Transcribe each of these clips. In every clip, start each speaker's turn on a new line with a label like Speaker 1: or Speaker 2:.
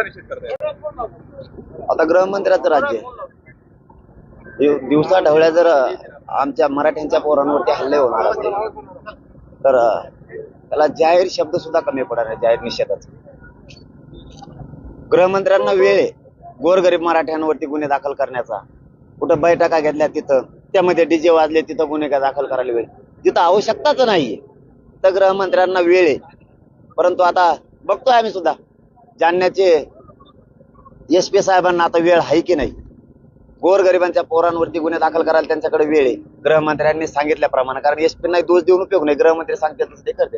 Speaker 1: कसा निषेध करताय
Speaker 2: आता गृहमंत्र्याचं राज्य आहे. दिवसा ढवळ्या जर आमच्या मराठ्यांच्या पोरांवरती हल्ले होणार असतील तर त्याला जाहीर शब्द सुद्धा कमी पडणार आहे जाहीर निषेधाचा. गृहमंत्र्यांना वेळ आहे गोरगरीब मराठ्यांवरती गुन्हे दाखल करण्याचा. कुठं बैठका घेतल्या तिथं त्यामध्ये डीजे वाजले तिथं गुन्हे काय दाखल करायला वेळ? तिथं आवश्यकताच नाहीये. तर गृहमंत्र्यांना वेळ आहे. परंतु आता बघतोय आम्ही सुद्धा. जाणण्याचे एस पी साहेबांना आता वेळ आहे की नाही? गोरगरिबांच्या पोरांवरती गुन्हे दाखल करायला त्यांच्याकडे वेळ आहे. गृहमंत्र्यांनी सांगितल्याप्रमाणे कारण एस नाही दोष देऊन उपयोग नाही. गृहमंत्री सांगतात ते करते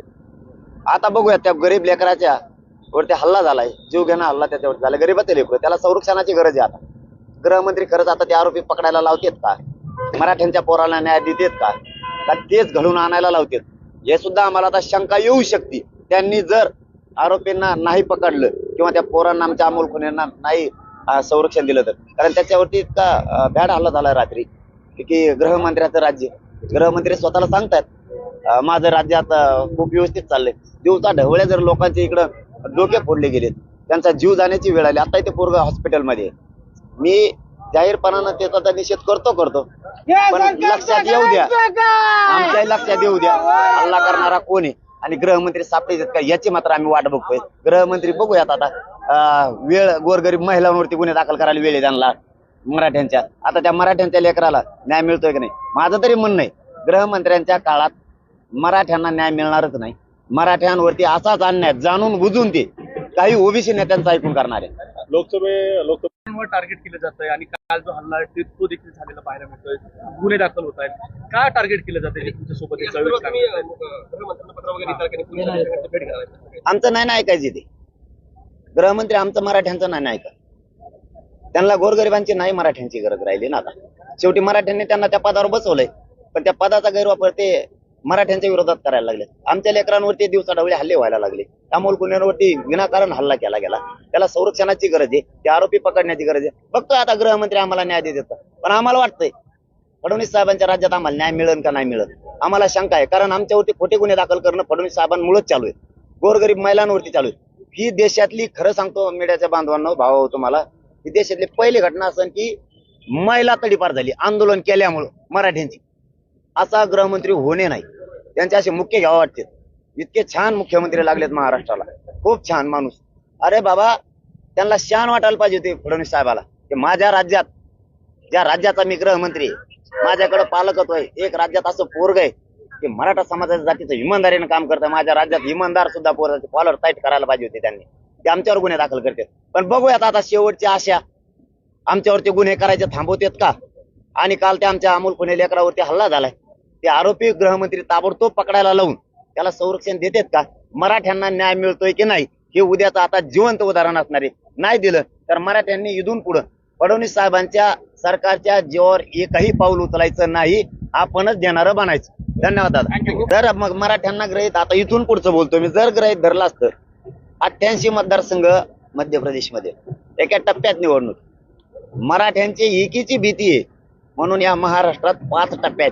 Speaker 2: आता बघूया त्या गरीब लेकराच्या वरती हल्ला झालाय. जीव घेणं हल्ला त्याच्यावर झाला गरीबाचे लेकर. त्याला संरक्षणाची गरज आहे आता. गृहमंत्री खरंच आता ते आरोपी पकडायला लावतेत का? मराठ्यांच्या पोराला न्याय देतेत का? का तेच घडून आणायला लावतेत? हे सुद्धा आम्हाला आता शंका येऊ शकते. त्यांनी जर आरोपींना नाही पकडलं किंवा त्या पोरांना आमच्या अमोल खुन्यांना नाही संरक्षण दिलं तर. कारण त्याच्यावरती इतका भ्याड हल्ला झाला रात्री. की गृहमंत्र्याचं राज्य. गृहमंत्री स्वतःला सांगतात माझं राज्य आता खूप व्यवस्थित चाललंय. दिवसा ढवळ्या जर लोकांचे इकडं डोके फोडले गेलेत त्यांचा जीव जाण्याची वेळ आली. आता इथे पोरग हॉस्पिटलमध्ये. मी जाहीरपणानं त्याचा निषेध करतो करतो. पण लक्षात येऊ द्या. आमच्याही लक्षात येऊ द्या. हल्ला करणारा कोण आहे? आणि गृहमंत्री सापडेत का याची मात्र आम्ही वाट बघतोय. गृहमंत्री बघूयात आता. वेळ गोरगरीब महिलांवरती गुन्हे दाखल करायला वेळ आहे त्यांना मराठ्यांच्या. आता त्या मराठ्यांच्या लेकराला न्याय मिळतोय की नाही? माझं तरी म्हणणं आहे गृहमंत्र्यांच्या काळात मराठ्यांना न्याय मिळणारच नाही. मराठ्यांवरती असाच अन्याय जाणून बुजून ते काही ओबीसी नेत्यांचं ऐकून करणार. आहे
Speaker 1: लोकसभे लोकसभेवर टार्गेट केलं जात आहे आणि काल जो हल्ला आहे ते- देखील झालेला पाहायला मिळतोय. गुन्हे दाखल होत आहेत. का? टार्गेट केलं जाते तुमच्यासोबत चळवळीत काम करतायत?
Speaker 2: आमचं नाही ना ऐकायचे ते गृहमंत्री आमचं मराठ्यांचं नाही ऐका त्यांना गोरगरिबांची नाही मराठ्यांची गरज राहिली ना आता. शेवटी मराठ्यांनी त्यांना त्या पदावर बसवलंय. पण त्या पदाचा गैरवापर ते मराठ्यांच्या विरोधात करायला लागले. आमच्या लेकरांवरती दिवसाढवळे हल्ले व्हायला लागले. अमोल गुन्ह्यांवरती विनाकारण हल्ला केला गेला. त्याला संरक्षणाची गरज आहे ते आरोपी पकडण्याची गरज आहे. बघतोय आता गृहमंत्री आम्हाला न्याय देत पण आम्हाला वाटतंय फडणवीस साहेबांच्या राज्यात आम्हाला न्याय मिळेल का नाही मिळेल? आम्हाला शंका आहे. कारण आमच्यावरती खोटे गुन्हे दाखल करणं फडणवीस साहेबांमुळेच चालू आहे. गोरगरीब महिलांवरती चालू आहे. ही देशातली खरं सांगतो मीडियाच्या बांधवांना भाव हो तुम्हाला ही देशातली पहिली घटना असेल की महिला तडीपार झाली. आंदोलन केल्यामुळं मराठ्यांची. असा गृहमंत्री होणे नाही. त्यांचे असे मुख्य घ्यावं वाटते. इतके छान मुख्यमंत्री लागलेत महाराष्ट्राला. खूप छान माणूस. अरे बाबा त्यांना शान वाटायला पाहिजे होते फडणवीस साहेबाला. की माझ्या राज्यात ज्या राज्याचा मी गृहमंत्री माझ्याकडे पालकत्व आहे एक राज्यात असं पोरग आहे की मराठा समाजाच्या जातीचं इमानदारीने काम करतं माझ्या राज्यात इमानदार सुद्धा पोराचे फॉलोअर टाईट करायला पाहिजे होते त्यांनी. ते आमच्यावर गुन्हे दाखल करतात. पण बघूयात आता शेवटची आशा. आमच्यावरती गुन्हे करायचे थांबवतात का? आणि काल ते आमच्या अमोल खुने लेकरावरती हल्ला झालाय. ते आरोपी गृहमंत्री ताबडतोब पकडायला लावून त्याला संरक्षण देतात का? मराठ्यांना न्याय मिळतोय की नाही? हे उद्याचं आता जिवंत उदाहरण असणार आहे. नाही दिलं तर मराठ्यांनी इथून पुढं फडणवीस साहेबांच्या सरकारच्या जीवावर एकही पाऊल उचलायचं नाही आपणच देणारं बनायचं. धन्यवाद दादा. जर मग मराठ्यांना ग्रहित आता इथून पुढचं बोलतो मी जर ग्रहित धरला असतं अठ्ठ्याऐंशी मतदारसंघ मध्य प्रदेशमध्ये एका टप्प्यात निवडणूक. मराठ्यांची एकीची भीती आहे म्हणून या महाराष्ट्रात पाच टप्प्यात.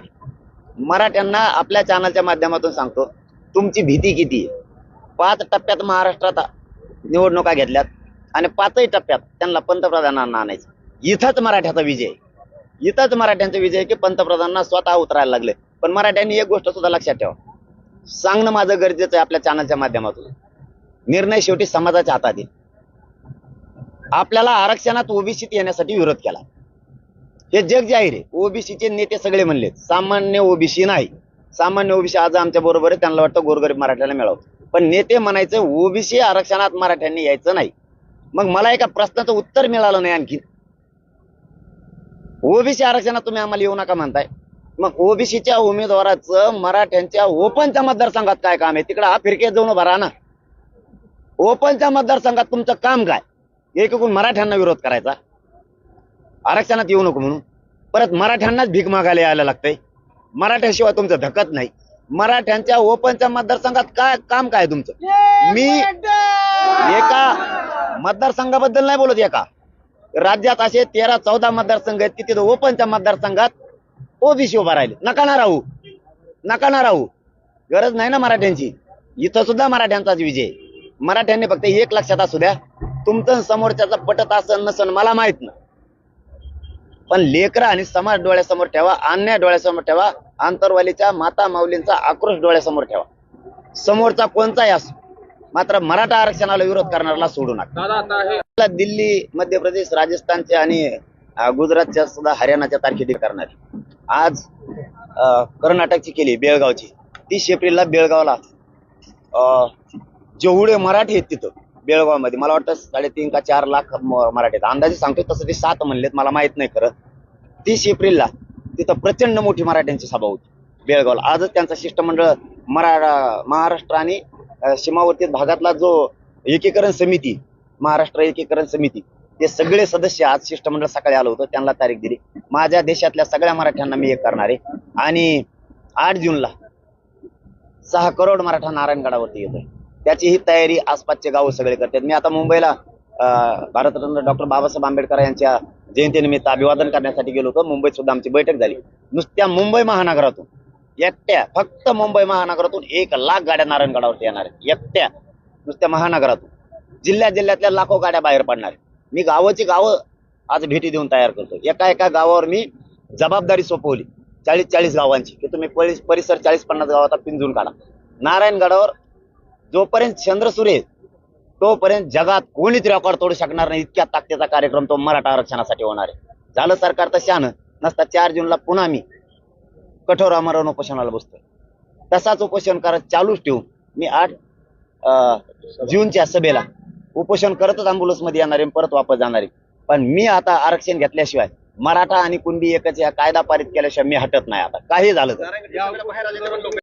Speaker 2: मराठ्यांना आपल्या चॅनलच्या माध्यमातून सांगतो तुमची भीती किती आहे? पाच टप्प्यात महाराष्ट्रात निवडणुका घेतल्यात आणि पाचही टप्प्यात त्यांना पंतप्रधानांना आणायचं. इथंच मराठ्याचा विजय इथंच मराठ्यांचा विजय की पंतप्रधानांना स्वतः उतरायला लागले. पण मराठ्यांनी एक गोष्ट सुद्धा लक्षात ठेवा. सांगणं माझं गरजेचं आहे आपल्या चॅनलच्या माध्यमातून. निर्णय शेवटी समाजाच्या हातात येईल. आपल्याला आरक्षणात ओबीसीत येण्यासाठी विरोध केला. हे जग जाहीर आहे. ओबीसीचे नेते सगळे म्हणले सामान्य ओबीसी नाही. सामान्य ओबीसी आज आमच्या बरोबर आहे. त्यांना वाटतं गोरगरीब मराठ्याला मिळावं. पण नेते म्हणायचं ओबीसी आरक्षणात मराठ्यांनी यायचं नाही. मग मला एका प्रश्नाचं उत्तर मिळालं नाही आणखी ओबीसी आरक्षणात तुम्ही आम्हाला येऊ नका म्हणताय. मग ओबीसीच्या उमेदवाराचं मराठ्यांच्या ओपनच्या मतदारसंघात काय काम आहे? तिकडे हा फिरके जाऊन भरा ना. ओपनच्या मतदारसंघात तुमचं काम काय? एकूण मराठ्यांना विरोध करायचा. आरक्षणात येऊ नको म्हणून. परत मराठ्यांनाच भीक मागायला यायला लागतंय. मराठ्याशिवाय तुमचं धकत नाही. मराठ्यांच्या ओपनच्या मतदारसंघात काय काम काय तुमचं? मी एका मतदारसंघाबद्दल नाही बोलत एका. राज्यात असे तेरा चौदा मतदारसंघ आहेत की तिथं ओपनच्या मतदारसंघात ओबीसी उभा राहिले. नका ना राहू. नका ना राहू. गरज नाही ना मराठ्यांची. इथं सुद्धा मराठ्यांचाच विजय मराठ्यांनी फक्त एक लक्षात असू द्या. तुमचं समोरच्याचं पटत असन नसन मला माहीत ना पण लेकरं आणि समाज डोळ्यासमोर ठेवा अन्याय डोळ्यासमोर ठेवा आंतरवालीच्या माता माऊलींचा आक्रोश डोळ्यासमोर ठेवा. समोरचा कोणताही असो मात्र मराठा आरक्षणाला विरोध करणाऱ्याला सोडू नका. दिल्ली मध्य प्रदेश राजस्थानचे आणि गुजरातच्या सुद्धा हरियाणाच्या तारखेतील करणारी आज कर्नाटकची केली बेळगावची. तीस एप्रिलला बेळगावला. जेवढे मराठी आहेत तिथं बेळगावमध्ये. मला वाटतं साडेतीन का चार लाख मराठीत मराठी अंदाजे सांगतो तसं ते सात म्हणलेत मला माहीत नाही खरं. तीस एप्रिलला तिथं प्रचंड मोठी मराठ्यांची सभा होती बेळगावला. आजच त्यांचं शिष्टमंडळ मराठा महाराष्ट्र आणि सीमावर्ती भागातला जो एकीकरण समिती महाराष्ट्र एकीकरण समिती ते सगळे सदस्य आज शिष्टमंडळ सकाळी आलं होतं. त्यांना तारीख दिली. माझ्या देशातल्या सगळ्या मराठ्यांना मी एक करणार. आहे आणि आठ जूनला सहा करोड मराठा नारायणगडावरती येतोय. त्याची ही तयारी आसपासचे गाव सगळे करतात. मी आता मुंबईला अं, भारतरत्न डॉक्टर बाबासाहेब आंबेडकर यांच्या जयंतीनिमित्त अभिवादन करण्यासाठी गेलो होतो. मुंबईत सुद्धा आमची बैठक झाली. नुसत्या मुंबई महानगरातून एकट्या फक्त मुंबई महानगरातून एक लाख गाड्या नारायणगडावरती येणार आहेत. एकट्या नुसत्या महानगरातून. जिल्ह्या जिल्ह्यातल्या लाखो गाड्या बाहेर पडणार मी गावाची गावं आज भेटी देऊन तयार करतो एका एका गावावर मी जबाबदारी सोपवली. चाळीस चाळीस गावांची. की तुम्ही परिसर चाळीस पन्नास गावाचा पिंजून काढा. नारायणगडावर जोपर्यंत चंद्र सुरे तोपर्यंत जगात कोणीच रेकॉर्ड तोडू शकणार नाही. इतक्या ताकदीचा कार्यक्रम तो मराठा आरक्षणासाठी होणार आहे. झालं सरकार तर शान नसता चार जूनला पुन्हा मी कठोर आमरण उपोषणाला बसतोय. तसाच उपोषण करत चालूच ठेवून मी आठ अं, जूनच्या सभेला उपोषण करतच अँब्युलन्समध्ये येणार आहे परत वापस जाणार. आहे पण मी आता आरक्षण घेतल्याशिवाय मराठा आणि कुणबी एकच या कायदा पारित केल्याशिवाय मी हटत नाही आता. काही झालं